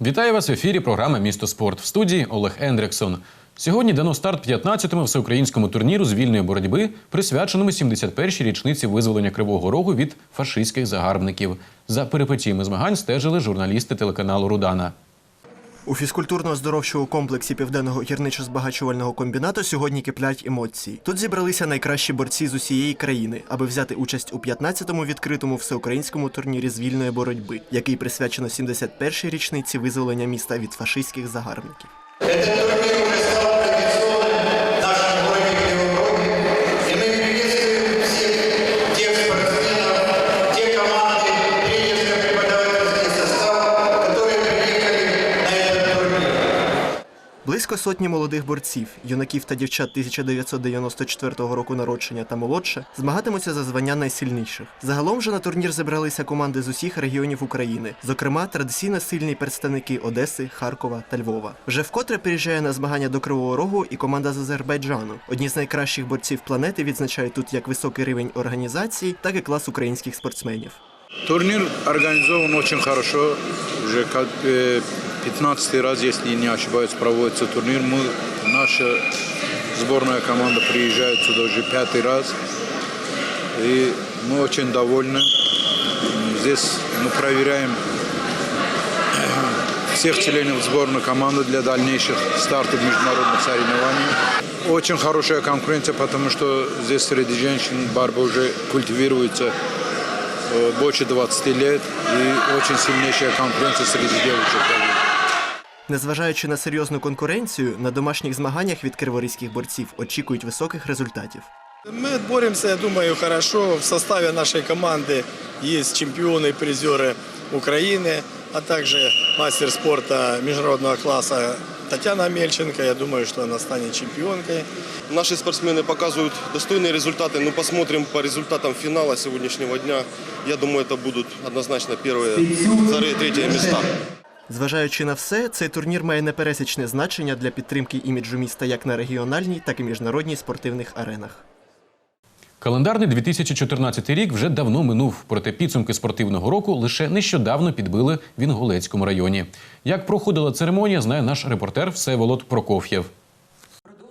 Вітаю вас в ефірі програми Місто спорт в студії Олег Ендрексон. Сьогодні дано старт 15-му всеукраїнському турніру з вільної боротьби, присвяченому 71-й річниці визволення Кривого Рогу від фашистських загарбників. За перипетіями змагань стежили журналісти телеканалу Рудана. У фізкультурно-оздоровчому комплексі південного гірничо-збагачувального комбінату сьогодні киплять емоції. Тут зібралися найкращі борці з усієї країни, аби взяти участь у 15-му відкритому всеукраїнському турнірі з вільної боротьби, який присвячено 71-й річниці визволення міста від фашистських загарбників. Этот турнир Близько сотні молодих борців, юнаків та дівчат 1994 року народження та молодше, змагатимуться за звання найсильніших. Загалом же на турнір зібралися команди з усіх регіонів України, зокрема традиційно сильні представники Одеси, Харкова та Львова. Вже вкотре приїжджає на змагання до Кривого Рогу і команда з Азербайджану. Одні з найкращих борців планети відзначають тут як високий рівень організації, так і клас українських спортсменів. Турнир организован очень хорошо. Как э, 15 раз, если не ошибаюсь, проводится турнир. Мы, наша сборная команда приезжает сюда уже пятый раз. И мы очень довольны. Здесь мы проверяем всех членов сборной команды для дальнейших стартов международных соревнований. Очень хорошая конкуренция, потому что здесь среди женщин борьба уже культивируется э, больше 20 лет и очень сильнейшая конкуренция среди девушек. Незважаючи на серйозну конкуренцію, на домашніх змаганнях від криворізьких борців очікують високих результатів. Мы боремся, я думаю, хорошо. В составе нашей команды есть чемпионы и призеры Украины, а также мастер спорта международного класса Татьяна Мельченко. Я думаю, что она станет чемпионкой. Наши спортсмены показывают достойные результаты. Ну, посмотрим по результатам финала сегодняшнего дня. Я думаю, это будут однозначно первые, вторые, третьи места. Зважаючи на все, цей турнір має непересічне значення для підтримки іміджу міста як на регіональній, так і міжнародній спортивних аренах. Календарний 2014 рік вже давно минув, проте підсумки спортивного року лише нещодавно підбили в Інгулецькому районі. Як проходила церемонія, знає наш репортер Всеволод Прокоф'єв.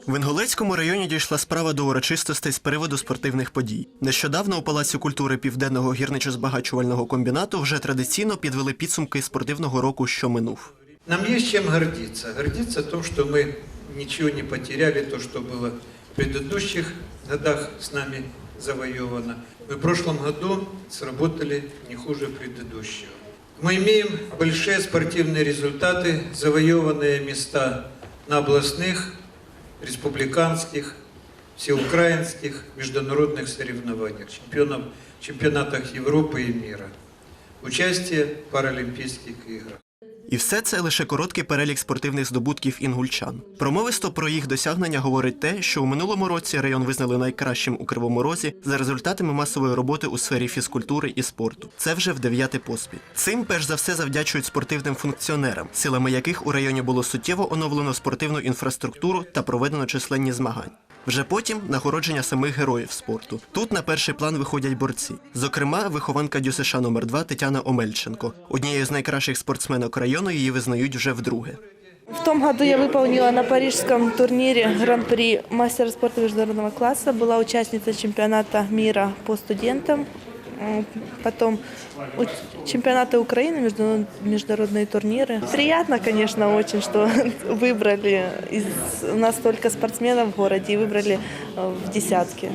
В Інгулецькому районі дійшла справа до урочистостей з приводу спортивних подій. Нещодавно у Палаці культури Південного гірничо-збагачувального комбінату вже традиційно підвели підсумки спортивного року, що минув. Нам есть чем гордиться. Гордиться тем, что мы ничего не потеряли, то, что было в предыдущих годах с нами завоевано. Мы в прошлом году сработали не хуже предыдущего. Мы имеем большие спортивные результаты, завоеванные места на областных, республиканских, всеукраинских, международных соревнованиях, чемпионов, чемпионатах Европы и мира. Участие в Паралимпийских играх. І все це лише короткий перелік спортивних здобутків інгульчан. Промовисто про їх досягнення говорить те, що у минулому році район визнали найкращим у Кривому Розі за результатами масової роботи у сфері фізкультури і спорту. Це вже в дев'яте поспіль. Цим перш за все завдячують спортивним функціонерам, силами яких у районі було суттєво оновлено спортивну інфраструктуру та проведено численні змагань. Вже потім нагородження самих героїв спорту. Тут на перший план виходять борці. Зокрема, вихованка ДЮСШ номер 2 Тетяна Омельченко. Однією з найкращих спортсменок району її визнають вже вдруге. В том году я выполнила на парижском турнире Гран-при мастера спорта международного класса. Была участницей чемпионата мира по студентам М, Потом у- чемпионаты Украины, между- международные турниры. Приятно, конечно, очень, что выбрали. Из, у нас столько спортсменов в городе и выбрали э, в десятки.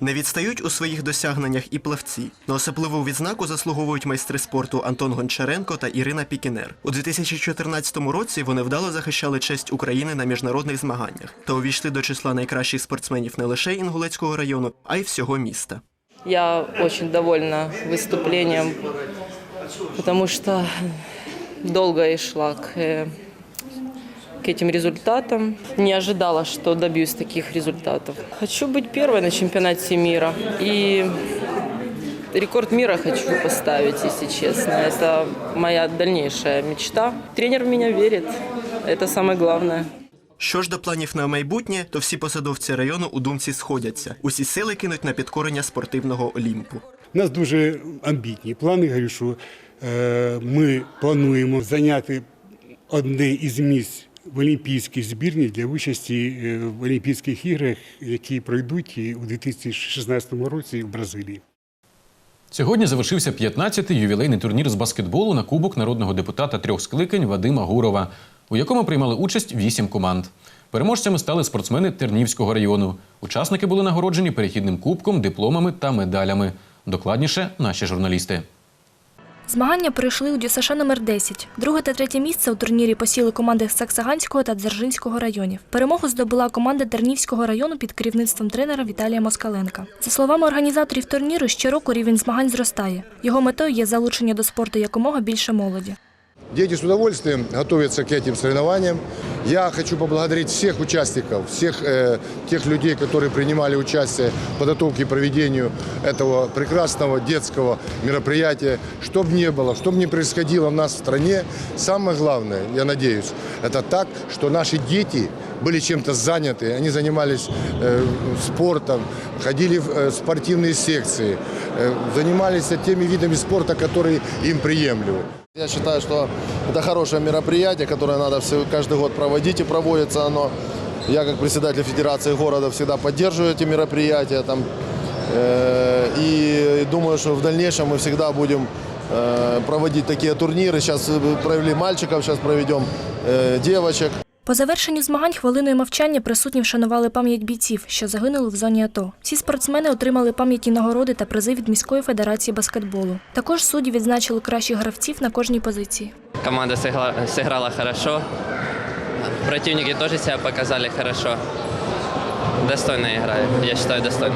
Не відстають у своїх досягненнях і плавці. На особливу відзнаку заслуговують майстри спорту Антон Гончаренко та Ірина Пікінер. У 2014 році вони вдало захищали честь України на міжнародних змаганнях та увійшли до числа найкращих спортсменів не лише Інгулецького району, а й всього міста. Я очень довольна выступлением, потому что долго я шла к, э, к этим результатам. Не ожидала, что добьюсь таких результатов. Хочу быть первой на чемпионате мира. И рекорд мира хочу поставить, если честно. Это моя дальнейшая мечта. Тренер в меня верит. Это самое главное. Що ж до планів на майбутнє, то всі посадовці району у думці сходяться. Усі сили кинуть на підкорення спортивного олімпу. У нас дуже амбітні плани. Говорю, що е, ми плануємо зайняти одне із місць в Олімпійській збірні для участі е, в Олімпійських іграх, які пройдуть у 2016 році в Бразилії. Сьогодні завершився 15-й ювілейний турнір з баскетболу на Кубок народного депутата трьох скликань Вадима Гурова, у якому приймали участь вісім команд. Переможцями стали спортсмени Тернівського району. Учасники були нагороджені перехідним кубком, дипломами та медалями. Докладніше наші журналісти. Змагання пройшли у ДЮСШ номер 10. Друге та третє місце у турнірі посіли команди Саксаганського та Дзержинського районів. Перемогу здобула команда Тернівського району під керівництвом тренера Віталія Москаленка. За словами організаторів турніру, щороку рівень змагань зростає. Його метою є залучення до спорту якомога більше молоді. Дети с удовольствием готовятся к этим соревнованиям. Я хочу поблагодарить всех участников, всех э, тех людей, которые принимали участие в подготовке и проведению этого прекрасного детского мероприятия. Что бы ни было, что бы ни происходило у нас в стране, самое главное, я надеюсь, это так, что наши дети были чем-то заняты, они занимались э, спортом, ходили в э, спортивные секции, э, занимались теми видами спорта, которые им приемлемы. Я считаю, что это хорошее мероприятие, которое надо все, каждый год проводить и проводится оно. Я как председатель Федерации города всегда поддерживаю эти мероприятия. Там, э, и думаю, что в дальнейшем мы всегда будем э, проводить такие турниры. Сейчас э, провели мальчиков, сейчас проведем э, девочек. По завершенню змагань хвилиною мовчання присутні вшанували пам'ять бійців, що загинули в зоні АТО. Всі спортсмени отримали пам'ятні нагороди та призи від міської федерації баскетболу. Також судді відзначили кращих гравців на кожній позиції. Команда сыграла, сыграла хорошо. Противники тоже себя показали хорошо. Достойная игра, я считаю, достойно.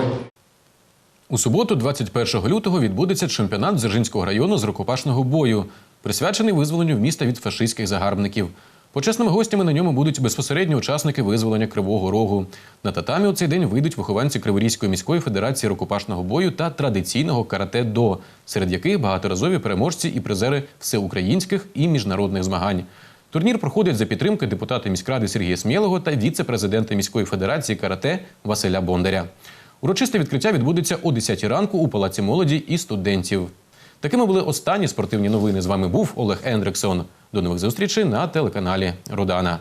У суботу, 21 лютого, відбудеться чемпіонат Дзержинського району з рукопашного бою, присвячений визволенню міста від фашистських загарбників. Почесними гостями на ньому будуть безпосередньо учасники визволення Кривого Рогу. На татамі у цей день вийдуть вихованці Криворізької міської федерації рукопашного бою та традиційного карате-до, серед яких багаторазові переможці і призери всеукраїнських і міжнародних змагань. Турнір проходить за підтримки депутата міськради Сергія Смєлого та віце-президента міської федерації карате Василя Бондаря. Урочисте відкриття відбудеться о 10 ранку у Палаці молоді і студентів. Такими були останні спортивні новини. З вами був Олег Ендриксон. До нових зустрічей на телеканалі Родана.